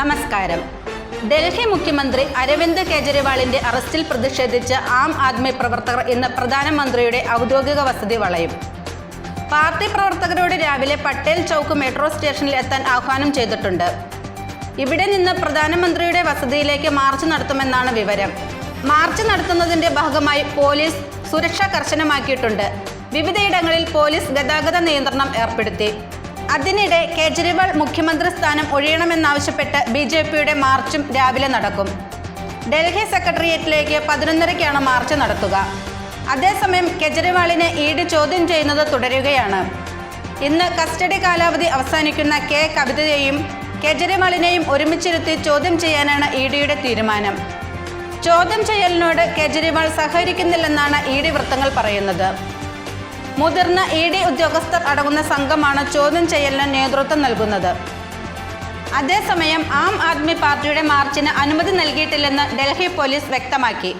നമസ്കാരം. ഡൽഹി മുഖ്യമന്ത്രി അരവിന്ദ് കെജ്രിവാളിന്റെ അറസ്റ്റിൽ പ്രതിഷേധിച്ച് ആം ആദ്മി പ്രവർത്തകർ ഇന്ന് പ്രധാനമന്ത്രിയുടെ ഔദ്യോഗിക വസതി വളയും. പാർട്ടി പ്രവർത്തകരോട് രാവിലെ പട്ടേൽ ചൗക്ക് മെട്രോ സ്റ്റേഷനിൽ എത്താൻ ആഹ്വാനം ചെയ്തിട്ടുണ്ട്. ഇവിടെ നിന്ന് പ്രധാനമന്ത്രിയുടെ വസതിയിലേക്ക് മാർച്ച് നടത്തുമെന്നാണ് വിവരം. മാർച്ച് നടത്തുന്നതിന്റെ ഭാഗമായി പോലീസ് സുരക്ഷ കർശനമാക്കിയിട്ടുണ്ട്. വിവിധയിടങ്ങളിൽ പോലീസ് ഗതാഗത നിയന്ത്രണം ഏർപ്പെടുത്തി. അതിനിടെ കേജ്രിവാൾ മുഖ്യമന്ത്രി സ്ഥാനം ഒഴിയണമെന്നാവശ്യപ്പെട്ട് ബി ജെ പിയുടെ മാർച്ചും രാവിലെ നടക്കും. ഡൽഹി സെക്രട്ടേറിയറ്റിലേക്ക് പതിനൊന്നരയ്ക്കാണ് മാർച്ച് നടത്തുക. അതേസമയം കെജ്രിവാളിനെ ഇ ഡി ചോദ്യം ചെയ്യുന്നത് തുടരുകയാണ്. ഇന്ന് കസ്റ്റഡി കാലാവധി അവസാനിക്കുന്ന കെ കവിതയെയും കെജ്രിവാളിനെയും ഒരുമിച്ചിരുത്തി ചോദ്യം ചെയ്യാനാണ് ഇ ഡിയുടെ തീരുമാനം. ചോദ്യം ചെയ്യലിനോട് കെജ്രിവാൾ സഹകരിക്കുന്നില്ലെന്നാണ് ഇ ഡി വൃത്തങ്ങൾ പറയുന്നത്. മുതിർന്ന ഇ ഡി ഉദ്യോഗസ്ഥർ അടങ്ങുന്ന സംഘമാണ് ചോദ്യം ചെയ്യലിന് നേതൃത്വം നൽകുന്നത്. അതേസമയം ആം ആദ്മി പാർട്ടിയുടെ മാർച്ചിന് അനുമതി നൽകിയിട്ടില്ലെന്ന് ഡൽഹി പോലീസ് വ്യക്തമാക്കി.